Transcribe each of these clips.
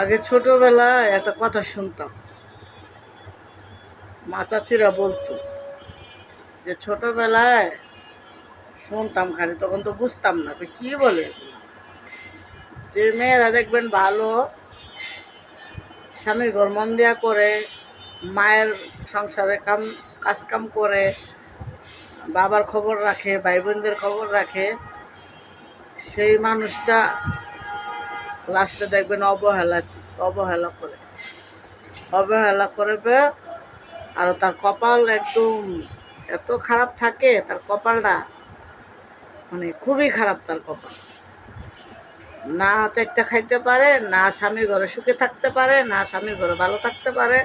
আগে ছোটবেলায় একটা কথা শুনতাম। মা চাচিরা বলতো যে ছোটবেলায় শুনতাম খালি, তখন তো বুঝতাম না কি বলে যে মেয়েরা দেখবেন ভালো, স্বামীর ঘর মন দেয়া করে, মায়ের সংসারে কাম কাজ কাম করে, বাবার খবর রাখে, ভাই বোনদের খবর রাখে, সেই মানুষটা লাস্টে দেখবেন অবহেলা অবহেলা করে। অবহেলা করবে আর তার কপাল একদম এত খারাপ থাকে তার কপালটা মানে খুবই খারাপ তার কপাল। না চারটা খাইতে পারে, না স্বামীর ঘরে সুখে থাকতে পারে, না স্বামীর ঘরে ভালো থাকতে পারে,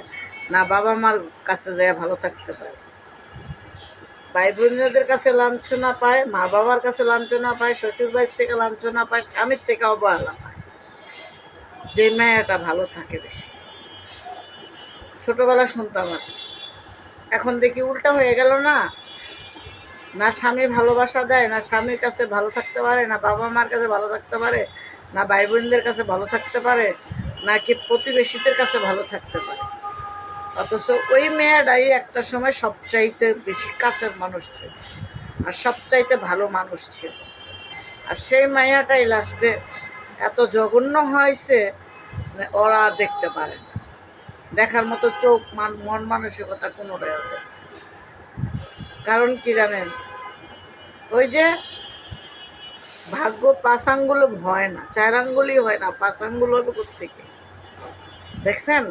না বাবা মার কাছে যায় ভালো থাকতে পারে। ভাই বোনদের কাছে লাঞ্ছনা পায় মা বাবার কাছে লাঞ্ছনা পায় শ্বশুর বাড়ির থেকে লাঞ্ছনা পায়, স্বামীর থেকে অবহেলা পায়। যে মেয়েটা ভালো থাকে বেশি। ছোটবেলা শুনতাম আর এখন দেখি উল্টা হয়ে গেল না। না স্বামী ভালোবাসা দেয়, না স্বামীর কাছে ভালো থাকতে পারে, না বাবা মার কাছে ভালো থাকতে পারে, না ভাই বোনদের কাছে ভালো থাকতে পারে, নাকি প্রতিবেশীদের কাছে ভালো থাকতে পারে। অথচ ওই মেয়েটাই একটা সময় সবচাইতে বেশি কাছের মানুষ ছিল, আর সবচাইতে ভালো মানুষ ছিল। আর সেই মায়াটাই লাস্টে এত জঘন্য হয়েছে মানে ওরা আর দেখতে পারে না। দেখার মতো চোখ, মান, মন মানসিকতা কোনোটাই নেই। কারণ কি জানেন? ওই যে ভাগ্য পাঁচ আঙ্গুলে হয় না চার আঙ্গুলই হয় না হবে থেকে দেখছেন?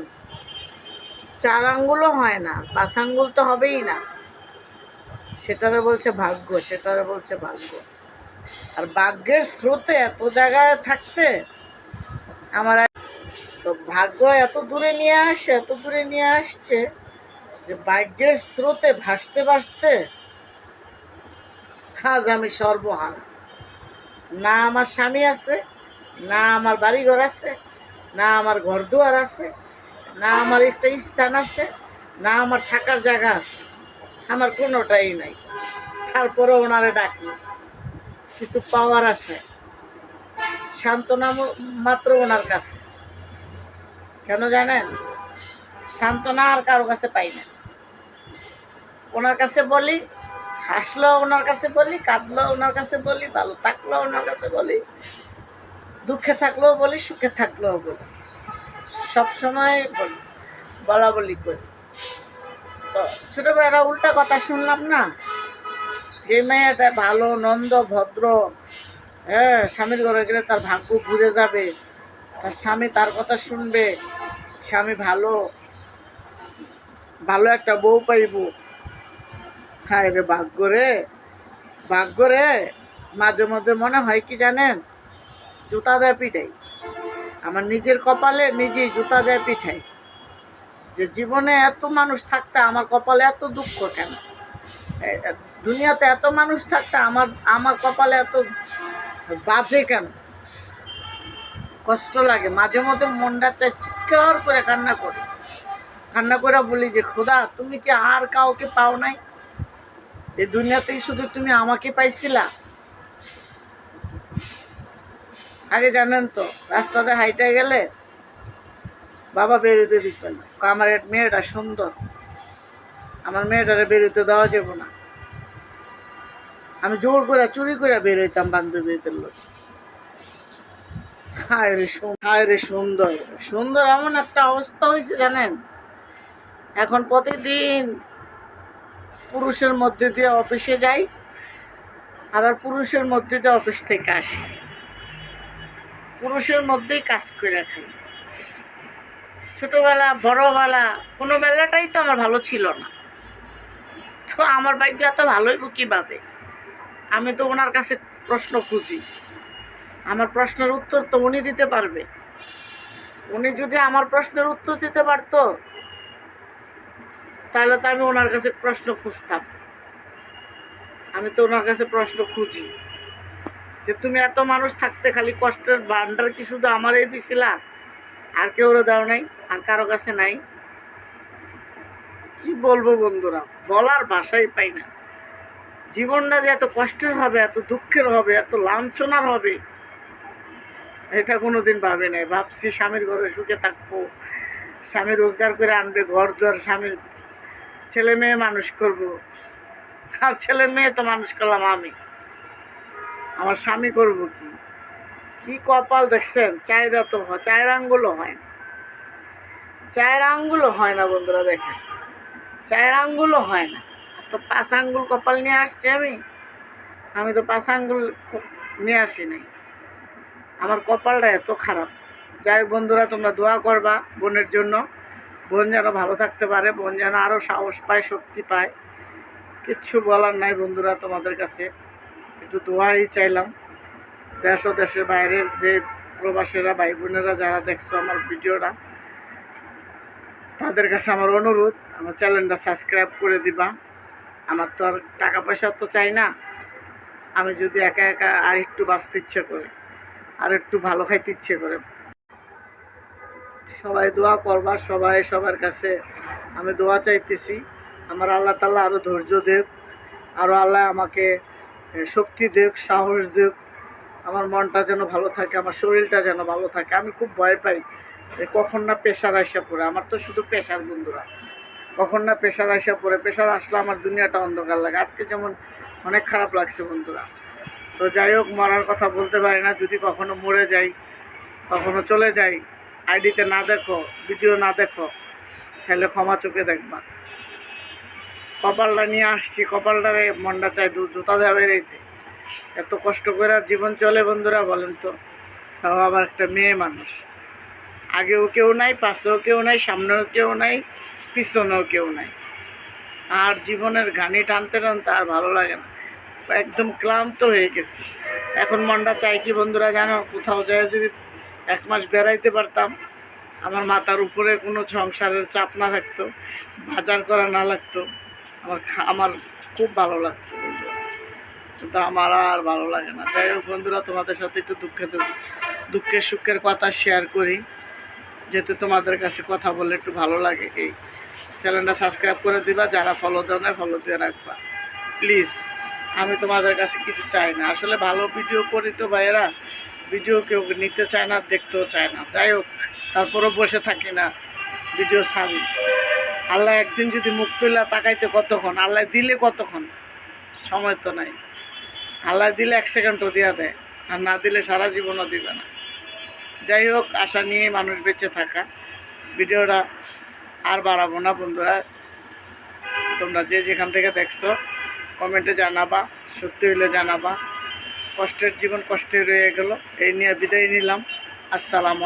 চার আঙ্গুলও হয় না পাঁচ আঙ্গুল তো হবেই না। সেটারে বলছে ভাগ্য, সেটারে বলছে ভাগ্য। আর ভাগ্যের স্রোতে এত জায়গায় থাকতে আমার তো ভাগ্য এত দূরে নিয়ে আসে, এত দূরে নিয়ে আসছে যে ভাগ্যের স্রোতে ভাসতে ভাসতে আজ আমি সর্বহারা। না আমার স্বামী আছে, না আমার বাড়িঘর আছে, না আমার ঘর দুয়ার আছে, না আমার একটা স্থান আছে, না আমার থাকার জায়গা আছে। আমার কোনোটাই নাই। তারপরে ওনারে ডাকি। কিছু পাওয়ার আসে। সান্ত্বনা মাত্র ওনার কাছে। কেন জানেন? সান্ত্বনা আর কারও কাছে পাই না। ওনার কাছে বলি, হাসলো ওনার কাছে বলি কাঁদলেও ওনার কাছে বলি, ভালো থাকল ওনার কাছে বলি, দুঃখে থাকলেও বলি, সুখে থাকলেও বলি। সবসময় বলি, বলা বলি করি। তো ছোটোবেলা উল্টা কথা শুনলাম না? যে মেয়েটা ভালো, নন্দ, ভদ্র হ্যাঁ স্বামীর ঘরে গেলে তার ভাগ্য ঘুরে যাবে। তার স্বামী তার কথা শুনবে, স্বামী ভালো ভালো একটা বউ পাইব। হায় রে ভাগ্য রে ভাগ্য রে, মাঝে মধ্যে মনে হয় কি জানেন? জুতা দেয় পিঠাই। আমার নিজের কপালে নিজেই জুতা দেয় পিঠাই। যে জীবনে এত মানুষ থাকতে আমার কপালে এত দুঃখ কেন? দুনিয়াতে এত মানুষ থাকতে আমার আমার কপালে এত বাজে কেন? কষ্ট লাগে। মাঝে মধ্যে মনটা চাই চিৎকার করে কান্না করি। কান্না করে বলি যে, খোদা, তুমি কি আর কাউকে পাও নাই? এই দুনিয়াতেই শুধু তুমি আমাকে পাইছিলা? আগে জানেন তো, রাস্তাতে হাইটে গেলে বাবা বেরোতে দিতেন না। আমার মেয়েটা সুন্দর। আমার মেয়েটারে বেরোতে দেওয়া যাবে না। আমি জোর করে চুরি করে বেরোইতাম বান্ধবীদের লোক হায় রে হায় রে সুন্দর। সুন্দর এমন একটা অবস্থা হয়েছে জানেন? এখন প্রতিদিন পুরুষের মধ্যে দিয়ে অফিসে যাই, আবার পুরুষের মধ্যে দিয়ে অফিস থেকে আসি। পুরুষের মধ্যেই কাজ করে খাই। ছোটবেলা, বড়বেলা, কোনো বেলাটাই তো আমার ভালো ছিল না। তো আমার ভাগ্য এত ভালোই কীভাবে? আমি তো ওনার কাছে প্রশ্ন খুঁজি। আমার প্রশ্নের উত্তর তো উনি দিতে পারবে। উনি যদি আমার প্রশ্নের উত্তর দিতে পারতো, তাহলে তো আমি ওনার কাছে প্রশ্ন খুঁজতাম। আমি তো ওনার কাছে প্রশ্ন খুঁজি। যে তুমি এত মানুষ থাকতে খালি কষ্টের ভান্ডার কি শুধু আমারই দিছিলা? আর কেউ দাও নাই, আর কারও কাছে নাই। কি বলব বন্ধুরা, বলার ভাষাই পাই না। জীবনটা যে এত কষ্টের হবে, এত দুঃখের হবে, এত লাঞ্ছনার হবে, এটা কোনো দিন ভাবি নাই। ভাবছি স্বামীর ঘরে সুখে থাকব, স্বামী রোজগার করে আনবে, ঘর দুয়ার স্বামীর ছেলে মেয়ে মানুষ করব। আর ছেলে মেয়ে তো মানুষ করলাম আমি। আমার স্বামী করব কি? কি কপাল দেখছেন? চায়েরা তো চায়ের আঙ্গুলও হয় না। চায়ের আঙ্গুলও হয় না বন্ধুরা, দেখেন। চায়ের আঙ্গুলও হয় না। তো পাঁচ আঙ্গুল কপাল নিয়ে আসছি আমি। আমি তো পাঁচ আঙ্গুল নিয়ে আসি নাই। আমার কপালটা এত খারাপ। যাই বন্ধুরা, তোমরা দোয়া করবা বোনের জন্য। বোন যেন ভালো থাকতে পারে, বোন যেন আরও সাহস পায়, শক্তি পায়। কিচ্ছু বলার নাই বন্ধুরা তোমাদের কাছে। একটু দোয়াই চাইলাম। দেশ ও দেশের বাইরের যে প্রবাসীরা ভাই বোনেরা যারা দেখছ আমার ভিডিওটা, তাদের কাছে আমার অনুরোধ, আমার চ্যানেলটা সাবস্ক্রাইব করে দিবা। আমার তো আর টাকা পয়সা তো চাই না। আমি যদি একা একা আর একটু বাঁচতে ইচ্ছে করে, আর একটু ভালো খাইতে ইচ্ছে করে। সবাই দোয়া করবার সবাই সবার কাছে আমি দোয়া চাইতেছি। আমার আল্লাহ তাল্লাহ আরও ধৈর্য দেব আরও আল্লাহ আমাকে শক্তি দেব সাহস দেব আমার মনটা যেন ভালো থাকে, আমার শরীরটা যেন ভালো থাকে। আমি খুব ভয় পাই কখন না প্রেশার আসা পড়ে। আমার তো শুধু প্রেশার বন্ধুরা। কখন না প্রেশার আসা পড়ে। প্রেশার আসলে আমার দুনিয়াটা অন্ধকার লাগে। আজকে যেমন অনেক খারাপ লাগছে বন্ধুরা। তো যাই হোক, মরার কথা বলতে পারি না। যদি কখনো মরে যাই, কখনো চলে যাই, আইডিতে না দেখো, ভিডিও না দেখো, তাহলে ক্ষমা চোখে দেখবা। কপালটা নিয়ে আসছি। কপালটারে মনটা চাই দু জুতা যাবে রেতে। এত কষ্ট করে জীবন চলে বন্ধুরা, বলেন তো। তাও আবার একটা মেয়ে মানুষ। আগেও কেউ নাই, পাশেও কেউ নাই, সামনেও কেউ নাই। পিছনেও কেউ নাই। আর জীবনের ঘানি টানতে টানতে আর ভালো লাগে না। একদম ক্লান্ত হয়ে গেছি। এখন মনটা চাই কি, বন্ধুরা, জানো, কোথাও যায় যদি এক মাস বেড়াইতে পারতাম, আমার মাথার উপরে কোনো সংসারের চাপ না থাকতো, বাজার করা না লাগতো, আমার আমার খুব ভালো লাগতো কিন্তু আমার আর ভালো লাগে না। যাই হোক, বন্ধুরা, তোমাদের সাথে একটু দুঃখের দুঃখের, সুখের কথা শেয়ার করি। যেতে তোমাদের কাছে কথা বললে একটু ভালো লাগে। এই চ্যানেলটা সাবস্ক্রাইব করে দিবা, যারা ফলো দেও না ফলো দিয়ে রাখবা। প্লিজ আমি তোমাদের কাছে কিছু চাই না। আসলে ভালো ভিডিও করি তো ভাইয়েরা ভিডিও কেউ নিতে চায় না, দেখতেও চায় না। যাই হোক, তারপরেও বসে থাকি না ভিডিও ছাড়ি। আল্লাহ একদিন যদি মুখ তুলে তাকাইতে কতক্ষণ? আল্লাহ দিলে কতক্ষণ? সময় তো নাই। আল্লাহ দিলে এক সেকেন্ডও দিয়া দেয়, আর না দিলে সারা জীবনও দিবে না। যাই হোক, আশা নিয়ে মানুষ বেঁচে থাকা। ভিডিওটা আর বাড়াবো না বন্ধুরা। তোমরা যে যেখান থেকে দেখছ কমেন্টে জানাবা, সত্যি হইলে জানাবা। কষ্টের জীবন কষ্টে রয়ে গেল। এই নিয়ে বিদায় নিলাম। আসসালামু